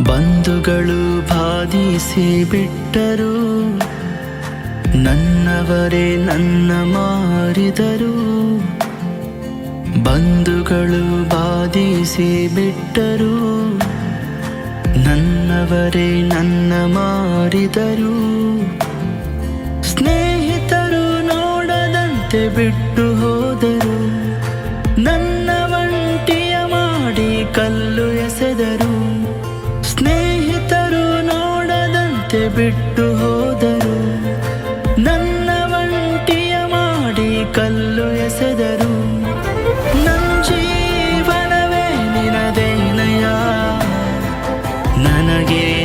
ಬಂಧುಗಳು ಬಾಧಿಸಿ ಬಿಟ್ಟರು, ನನ್ನವರೇ ನನ್ನ ಮಾರಿದರು. ಬಂಧುಗಳು ಬಾಧಿಸಿ ಬಿಟ್ಟರು, ನನ್ನವರೇ ನನ್ನ ಮಾರಿದರು. ಸ್ನೇಹಿತರು ನೋಡದಂತೆ ಬಿಟ್ಟು ಹೋದರು, ನನ್ನ ಒಂಟಿಯ ಮಾಡಿ ಕಲ್ಲು ಎಸೆದರು. ಬಿಟ್ಟು ಹೋದರು. ನನ್ನ ಒಂಟಿಯ ಮಾಡಿ ಕಲ್ಲು ಎಸೆದರು. ನನ್ನ ಜೀವನವೇ ನಿನದೇನಯ ನನಗೆ